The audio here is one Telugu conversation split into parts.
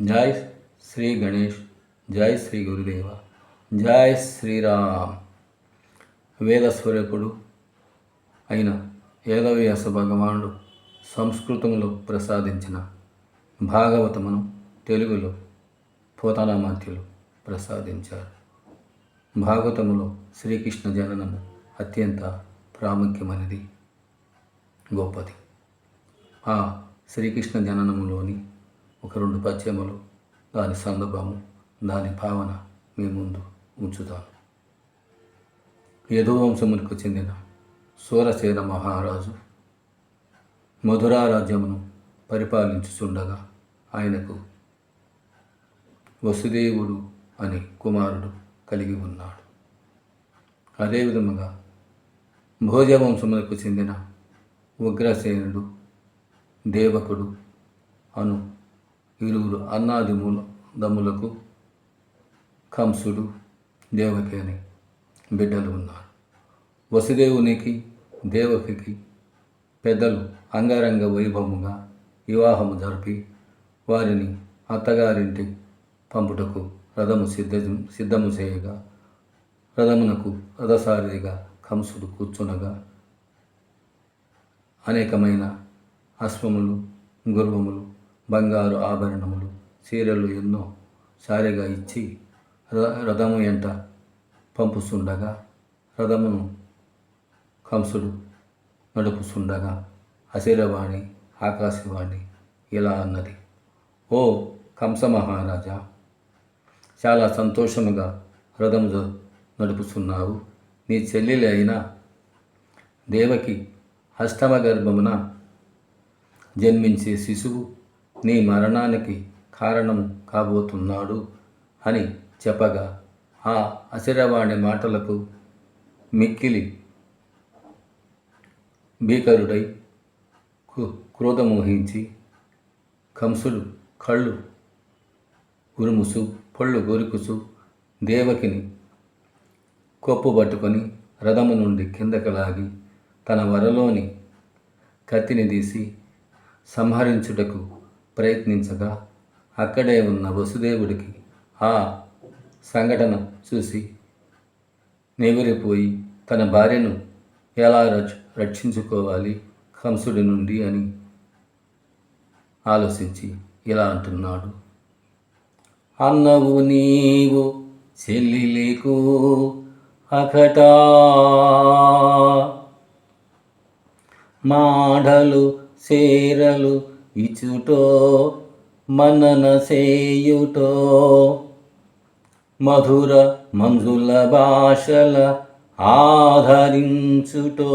జై శ్రీ గణేష్ జై శ్రీ గురుదేవ జై శ్రీరామ్. వేద స్వరూపుడు అయిన ఏదవ్యాస భగవానుడు సంస్కృతంలో ప్రసాదించిన భాగవతమును తెలుగులో పోతనామాత్యులు ప్రసాదించారు. భాగవతములో శ్రీకృష్ణ జననము అత్యంత ప్రాముఖ్యమైనది గొప్పది. ఆ శ్రీకృష్ణ జననములోని ఒక రెండు పద్యములు. దాని సందర్భము దాని భావన మీ ముందు ఉంచుతాను. యదువంశములకు చెందిన సూరసేన మహారాజు మధురా రాజ్యమును పరిపాలించుచుండగా ఆయనకు వసుదేవుడు అనే కుమారుడు కలిగి ఉన్నాడు. అదేవిధముగా భోజవంశములకు చెందిన ఉగ్రసేనుడు దేవకుడు అను ఇరువురు అన్నాదిముల దమ్ములకు కంసుడు దేవకి అని బిడ్డలు ఉన్నారు. వసుదేవునికి దేవకికి పెద్దలు అంగరంగ వైభవముగా వివాహము జరిపి వారిని అత్తగారింటి పంపుటకు రథము సిద్ధ సిద్ధము చేయగా రథమునకు రథసారిగా కంసుడు కూర్చునగా అనేకమైన అశ్వములు గుర్వములు బంగారు ఆభరణములు చీరలు ఎన్నో సారిగా ఇచ్చి రథము ఎంట పంపుస్తుండగా రథమును కంసుడు నడుపుస్తుండగా అశిరవాణి ఆకాశవాణి ఇలా అన్నది? ఓ కంస మహారాజా చాలా సంతోషముగా రథము నడుపుస్తున్నావు నడుపుతున్నావు నీ చెల్లెలి అయిన దేవకి అష్టమ గర్భమున జన్మించే శిశువు నీ మరణానికి కారణం కాబోతున్నాడు అని చెప్పగా ఆ అసిరవాణి మాటలకు మిక్కిలి భీకరుడై క్రో- క్రోధమోహించి కంసుడు కళ్ళు ఉరుముసు పళ్ళు గొరుకుసు దేవకిని కొప్పు పట్టుకొని రథము నుండి కిందకి లాగి తన వరలోని కత్తిని తీసి సంహరించుటకు ప్రయత్నించగా అక్కడే ఉన్న వసుదేవుడికి ఆ సంఘటన చూసి నెగిరిపోయి తన భార్యను ఎలా రచ్ రక్షించుకోవాలి కంసుడి నుండి అని ఆలోచించి ఇలా అంటున్నాడు. అన్నవు నీవు చెల్లిలేకు అకటా మాడలు చీరలు ఇచుటో మనన సేయుటో మధుర మంజుల భాషల ఆధరించుటో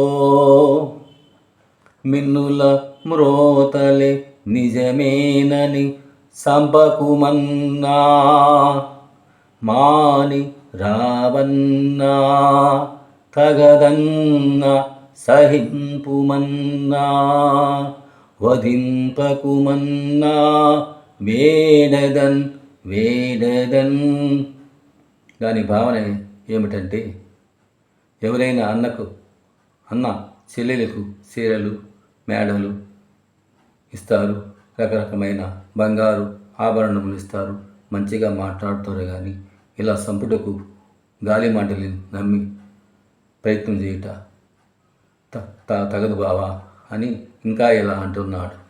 మిన్నుల మ్రోతలే నిజమేనని సంపకుమన్నా. మాని రావన్నా తగదన్నా సహింపుమన్నా. వధింపకుమన్నా వేడదన్ వేడదన్ దాని భావన ఏమిటంటే ఎవరైనా అన్నకు అన్న చెల్లెలకు చీరలు మేడలు ఇస్తారు రకరకమైన బంగారు ఆభరణములు ఇస్తారు మంచిగా మాట్లాడుతారు కానీ ఇలా సంపుటకు గాలి మాటలు నమ్మి ప్రయత్నం చేయుట త- త- తగదు బావా. అని ఇంకా ఇలా అంటున్నాడు?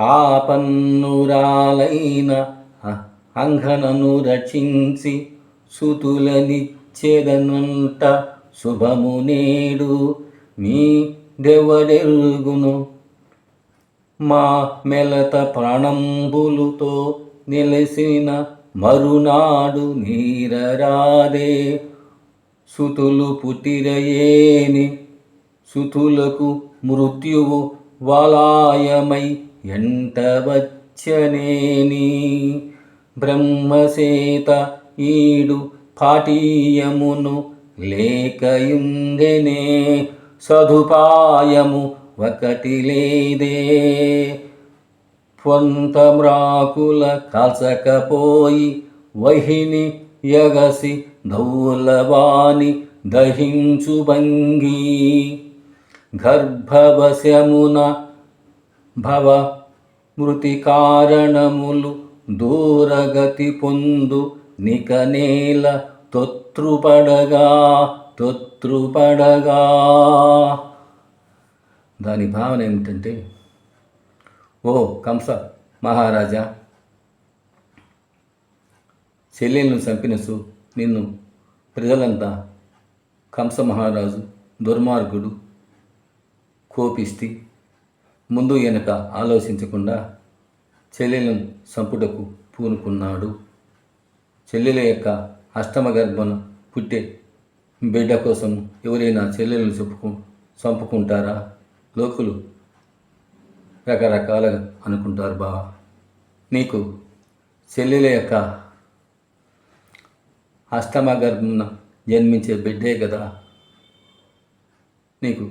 ఆ పన్నురాలైన రచించి అంగనను సుతులనిచ్చేదనంట శుభము నేడు మీ దెవడెరుగును మా మెలత ప్రాణంబులుతో నిలిసిన మరునాడు నీరరాదే. సుతులు పుట్టిరయేని సుతులకు మృత్యువు వలాయమై ఎంట బ్రహ్మసేత ఈడు పాఠీయమును లేకయుండెనే సదుపాయము ఒకటి లేదే. పొంతమ్రాకుల కాల్చకపోయి వహిని యగసి దౌలవాణి దహించు భంగీ. గర్భవశమున భవ మృతి కారణములు దూరగతి పొందు నికనేల తొత్రుపడగా తొత్రుపడగా. దాని భావన ఏమిటంటే ఓ కంస మహారాజా చెల్లెలను చంపినసు నిన్ను ప్రజలంతా కంస మహారాజు దుర్మార్గుడు కోపిస్తే ముందు వెనక ఆలోచించకుండా చెల్లెలను సంపుటకు పూనుకున్నాడు. చెల్లెల యొక్క అష్టమ గర్భన పుట్టే బిడ్డ కోసం ఎవరైనా చెల్లెలను చెప్పుకు చంపుకుంటారా? లోకులు రకరకాలుగా అనుకుంటారు బావా. నీకు చెల్లెల యొక్క అష్టమ గర్భమున జన్మించే బిడ్డే కదా? నీకు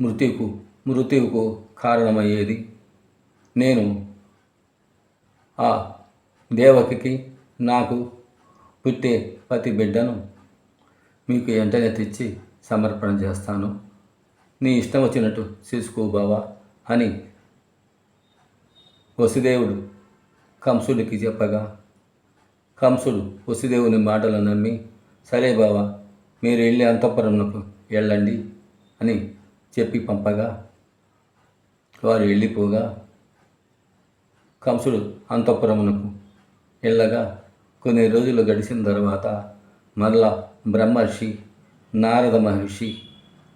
మృత్యుకు మృత్యువుకు కారణమయ్యేది? నేను ఆ దేవకికి నాకు పుట్టే ప్రతి బిడ్డను మీకు వెంటనే తెచ్చి సమర్పణ చేస్తాను. నీ ఇష్టం వచ్చినట్టు చేసుకో బావా అని వసుదేవుడు కంసుడికి చెప్పగా కంసుడు వసుదేవుని మాటలు నమ్మి సరే బావా మీరు వెళ్ళి అంతఃపురంకు వెళ్ళండి అని చెప్పి పంపగా వారు వెళ్ళిపోగా కంసుడు అంతఃపురమునకు వెళ్ళగా కొన్ని రోజులు గడిచిన తర్వాత మరలా బ్రహ్మర్షి నారద మహర్షి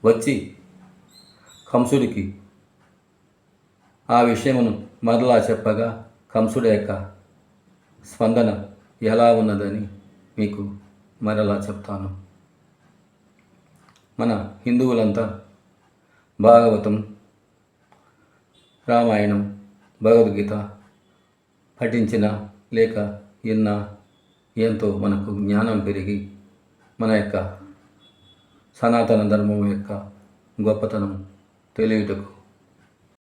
వచ్చి కంసుడికి ఆ విషయమును మరలా చెప్పగా కంసుడి యొక్క స్పందన ఎలా ఉన్నదని మీకు మరలా చెప్తాను. మన హిందువులంతా భాగవతం రామాయణం భగవద్గీత పఠించిన లేక విన్న ఎంతో మనకు జ్ఞానం పెరిగి మన యొక్క సనాతన ధర్మం యొక్క గొప్పతనం తెలియటకు